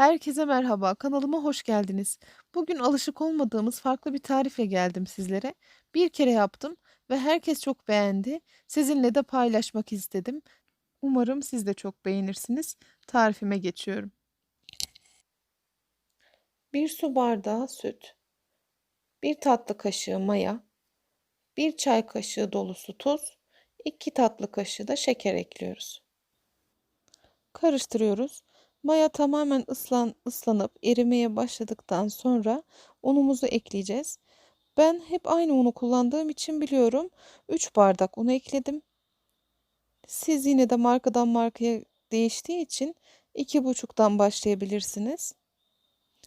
Herkese merhaba, kanalıma hoş geldiniz. Bugün alışık olmadığımız farklı bir tarifle geldim sizlere. Bir kere yaptım ve herkes çok beğendi. Sizinle de paylaşmak istedim. Umarım siz de çok beğenirsiniz. Tarifime geçiyorum. Bir su bardağı süt, bir tatlı kaşığı maya, bir çay kaşığı dolusu tuz, iki tatlı kaşığı da şeker ekliyoruz. Karıştırıyoruz. Maya tamamen ıslan, ıslanıp erimeye başladıktan sonra unumuzu ekleyeceğiz. Ben hep aynı unu kullandığım için biliyorum. 3 bardak un ekledim. Siz yine de markadan markaya değiştiği için 2,5'dan başlayabilirsiniz.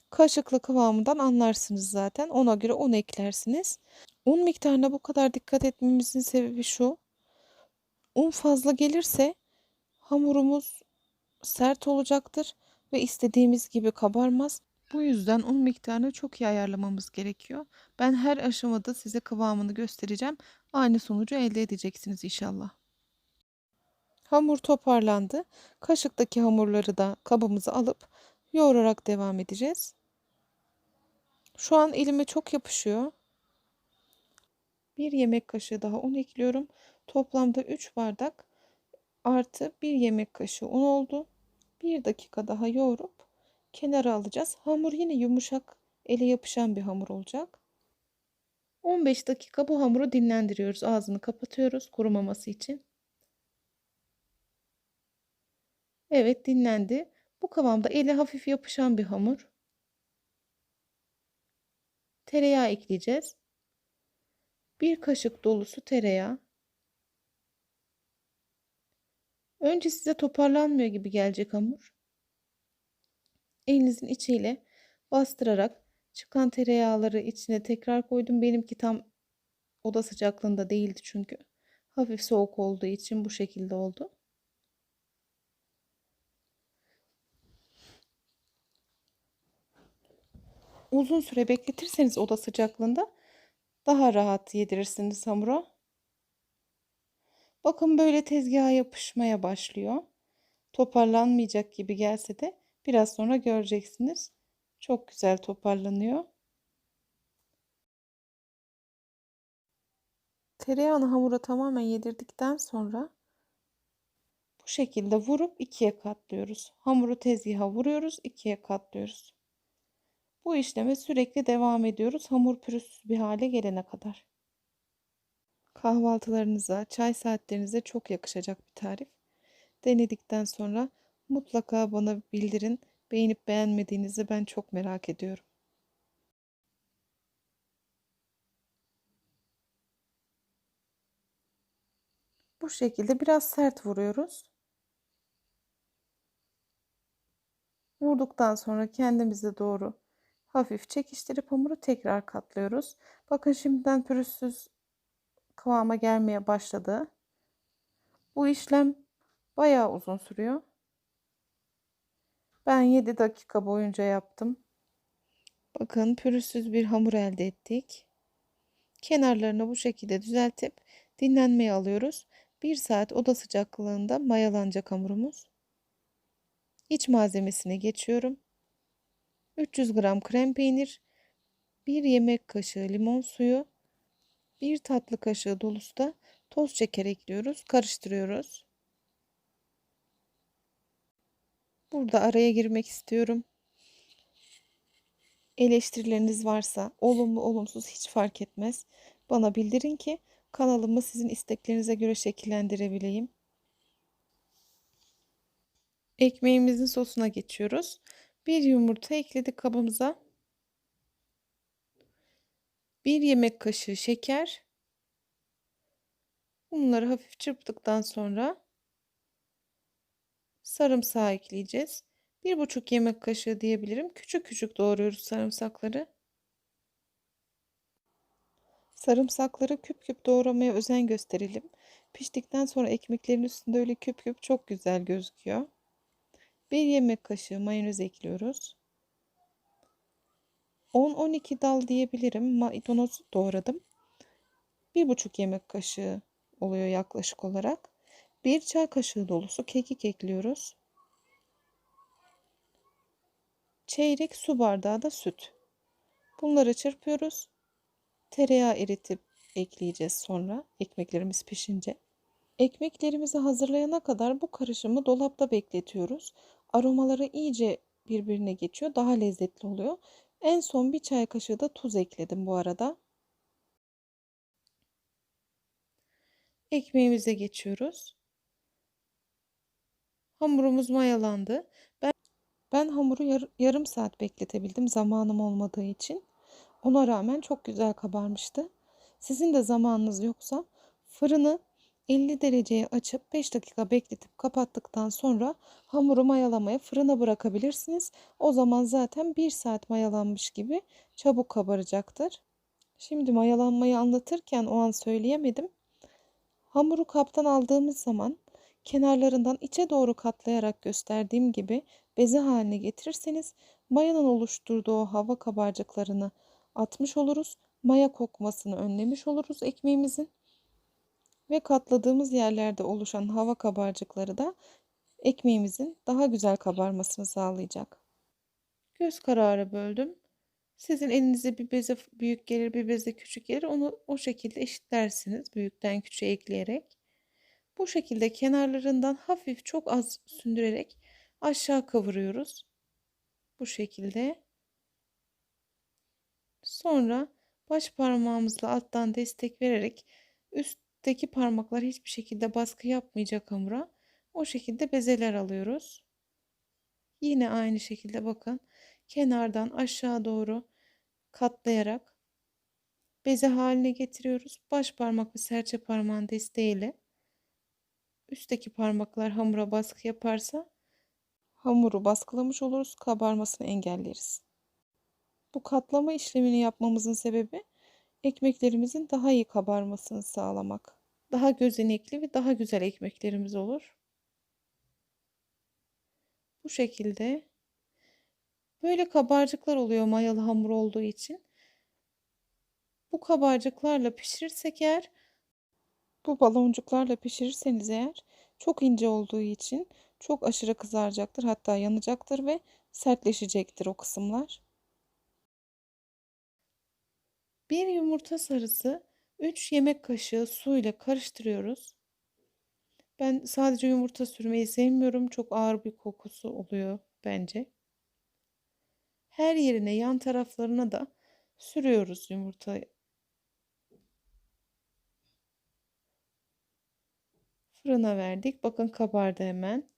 Kaşıklı kıvamından anlarsınız zaten. Ona göre un eklersiniz. Un miktarına bu kadar dikkat etmemizin sebebi şu. Un fazla gelirse hamurumuz sert olacaktır ve istediğimiz gibi kabarmaz. Bu yüzden un miktarını çok iyi ayarlamamız gerekiyor. Ben her aşamada size kıvamını göstereceğim. Aynı sonucu elde edeceksiniz inşallah. Hamur toparlandı. Kaşıktaki hamurları da kabımıza alıp yoğurarak devam edeceğiz. Şu an elime çok yapışıyor. Bir yemek kaşığı daha un ekliyorum. Toplamda 3 bardak artı bir yemek kaşığı un oldu. Bir dakika daha yoğurup kenara alacağız. Hamur yine yumuşak, ele yapışan bir hamur olacak. 15 dakika bu hamuru dinlendiriyoruz. Ağzını kapatıyoruz kurumaması için. Evet dinlendi. Bu kıvamda ele hafif yapışan bir hamur. Tereyağı ekleyeceğiz. Bir kaşık dolusu tereyağı. Önce size toparlanmıyor gibi gelecek hamur. Elinizin içiyle bastırarak çıkan tereyağları içine tekrar koydum. Benimki tam oda sıcaklığında değildi çünkü. Hafif soğuk olduğu için bu şekilde oldu. Uzun süre bekletirseniz oda sıcaklığında daha rahat yedirirsiniz hamura. Bakın böyle tezgaha yapışmaya başlıyor. Toparlanmayacak gibi gelse de biraz sonra göreceksiniz. Çok güzel toparlanıyor. Tereyağını hamura tamamen yedirdikten sonra bu şekilde vurup ikiye katlıyoruz. Hamuru tezgaha vuruyoruz, ikiye katlıyoruz. Bu işleme sürekli devam ediyoruz hamur pürüzsüz bir hale gelene kadar. Kahvaltılarınıza, çay saatlerinize çok yakışacak bir tarif. Denedikten sonra mutlaka bana bildirin. Beğenip beğenmediğinizi ben çok merak ediyorum. Bu şekilde biraz sert vuruyoruz. Vurduktan sonra kendimize doğru hafif çekiştirip hamuru tekrar katlıyoruz. Bakın şimdiden pürüzsüz kıvama gelmeye başladı. Bu işlem bayağı uzun sürüyor. Ben 7 dakika boyunca yaptım. Bakın pürüzsüz bir hamur elde ettik. Kenarlarını bu şekilde düzeltip dinlenmeye alıyoruz. 1 saat oda sıcaklığında mayalanacak hamurumuz. İç malzemesine geçiyorum. 300 gram krem peynir, 1 yemek kaşığı limon suyu, 1 tatlı kaşığı dolusu da toz şeker ekliyoruz. Karıştırıyoruz. Burada araya girmek istiyorum. Eleştirileriniz varsa olumlu olumsuz hiç fark etmez. Bana bildirin ki kanalımı sizin isteklerinize göre şekillendirebileyim. Ekmeğimizin sosuna geçiyoruz. Bir yumurta ekledik kabımıza. Bir yemek kaşığı şeker. Bunları hafif çırptıktan sonra sarımsağı ekleyeceğiz. Bir buçuk yemek kaşığı diyebilirim. Küçük küçük doğruyoruz sarımsakları. Sarımsakları küp küp doğramaya özen gösterelim. Piştikten sonra ekmeklerin üstünde öyle küp küp çok güzel gözüküyor. Bir yemek kaşığı mayonez ekliyoruz. 10-12 dal diyebilirim. Maydanoz doğradım. 1,5 yemek kaşığı oluyor yaklaşık olarak. 1 çay kaşığı dolusu kekik ekliyoruz. çeyrek su bardağı da süt. Bunları çırpıyoruz. Tereyağı eritip ekleyeceğiz sonra ekmeklerimiz pişince. Ekmeklerimizi hazırlayana kadar bu karışımı dolapta bekletiyoruz. Aromaları iyice birbirine geçiyor. Daha lezzetli oluyor. En son bir çay kaşığı da tuz ekledim bu arada. Ekmeğimize geçiyoruz. Hamurumuz mayalandı. Ben, ben hamuru yar, yarım saat bekletebildim zamanım olmadığı için. Ona rağmen çok güzel kabarmıştı. Sizin de zamanınız yoksa fırını 50 dereceye açıp 5 dakika bekletip kapattıktan sonra hamuru mayalamaya fırına bırakabilirsiniz. O zaman zaten 1 saat mayalanmış gibi çabuk kabaracaktır. Şimdi mayalanmayı anlatırken o an söyleyemedim. Hamuru kaptan aldığımız zaman kenarlarından içe doğru katlayarak gösterdiğim gibi beze haline getirirseniz mayanın oluşturduğu hava kabarcıklarını atmış oluruz. Maya kokmasını önlemiş oluruz ekmeğimizin. Ve katladığımız yerlerde oluşan hava kabarcıkları da ekmeğimizin daha güzel kabarmasını sağlayacak. Göz kararı böldüm. Sizin elinize bir beze büyük gelir, bir beze küçük gelir. Onu o şekilde eşitlersiniz. Büyükten küçüğe ekleyerek. Bu şekilde kenarlarından hafif çok az sündürerek aşağı kavuruyoruz. Bu şekilde. Sonra baş parmağımızla alttan destek vererek üstteki parmaklar hiçbir şekilde baskı yapmayacak hamura. O şekilde bezeler alıyoruz. Yine aynı şekilde bakın kenardan aşağı doğru katlayarak beze haline getiriyoruz. Baş parmak ve serçe parmağın desteğiyle üstteki parmaklar hamura baskı yaparsa hamuru baskılamış oluruz, kabarmasını engelleriz. Bu katlama işlemini yapmamızın sebebi ekmeklerimizin daha iyi kabarmasını sağlamak. Daha gözenekli ve daha güzel ekmeklerimiz olur. Bu şekilde böyle kabarcıklar oluyor mayalı hamur olduğu için. Bu kabarcıklarla pişirirsek eğer bu baloncuklarla pişirirseniz eğer çok ince olduğu için çok aşırı kızaracaktır hatta yanacaktır ve sertleşecektir o kısımlar. Bir yumurta sarısı 3 yemek kaşığı su ile karıştırıyoruz. Ben sadece yumurta sürmeyi sevmiyorum. Çok ağır bir kokusu oluyor bence. Her yerine yan taraflarına da sürüyoruz yumurta. Fırına verdik. Bakın kabardı hemen.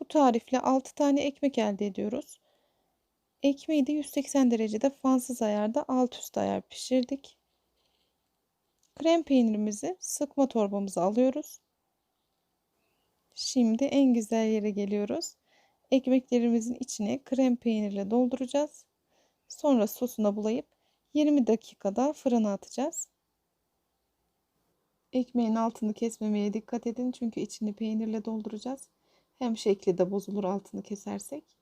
Bu tarifle 6 tane ekmek elde ediyoruz. Ekmeği de 180 derecede fansız ayarda alt üst ayar pişirdik. Krem peynirimizi sıkma torbamıza alıyoruz. Şimdi en güzel yere geliyoruz. Ekmeklerimizin içine krem peynirle dolduracağız. Sonra sosuna bulayıp 20 dakikada fırına atacağız. Ekmeğin altını kesmemeye dikkat edin çünkü içini peynirle dolduracağız. Hem şekli de bozulur altını kesersek.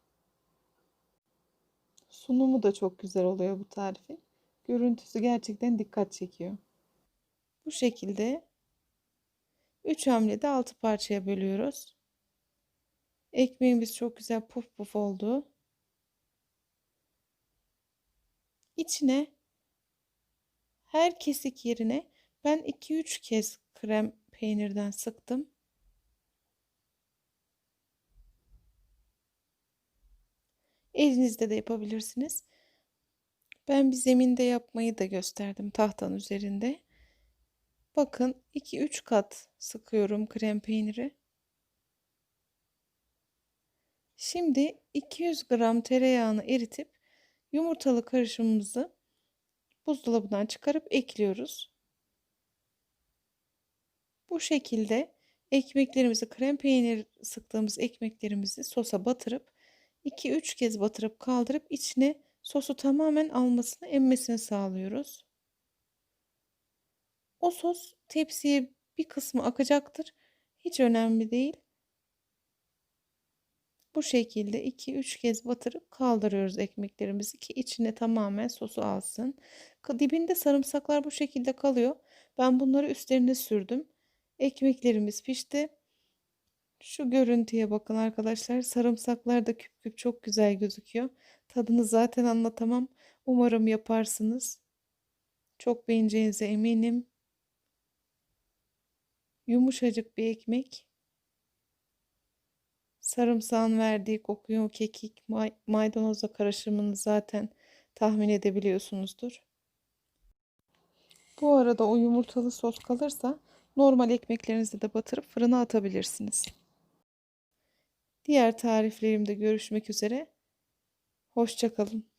Sunumu da çok güzel oluyor bu tarifin. Görüntüsü gerçekten dikkat çekiyor. Bu şekilde 3 hamlede 6 parçaya bölüyoruz. Ekmeğimiz çok güzel puf puf oldu. İçine her kesik yerine ben 2-3 kez krem peynirden sıktım. Elinizde de yapabilirsiniz. Ben bir zeminde yapmayı da gösterdim tahtanın üzerinde. Bakın 2-3 kat sıkıyorum krem peyniri. Şimdi 200 gram tereyağını eritip yumurtalı karışımımızı buzdolabından çıkarıp ekliyoruz. Bu şekilde ekmeklerimizi krem peynir sıktığımız ekmeklerimizi sosa batırıp 2-3 kez batırıp kaldırıp içine sosu tamamen almasını emmesini sağlıyoruz. O sos tepsiye bir kısmı akacaktır. Hiç önemli değil. Bu şekilde 2-3 kez batırıp kaldırıyoruz ekmeklerimizi ki içine tamamen sosu alsın. Dibinde sarımsaklar bu şekilde kalıyor. Ben bunları üstlerine sürdüm. Ekmeklerimiz pişti. Şu görüntüye bakın arkadaşlar. Sarımsaklar da küp küp çok güzel gözüküyor. Tadını zaten anlatamam. Umarım yaparsınız. Çok beğeneceğinize eminim. Yumuşacık bir ekmek. Sarımsağın verdiği kokuyu, kekik, may maydanozla karışımını zaten tahmin edebiliyorsunuzdur. Bu arada o yumurtalı sos kalırsa normal ekmeklerinizi de batırıp fırına atabilirsiniz. Diğer tariflerimde görüşmek üzere. Hoşça kalın.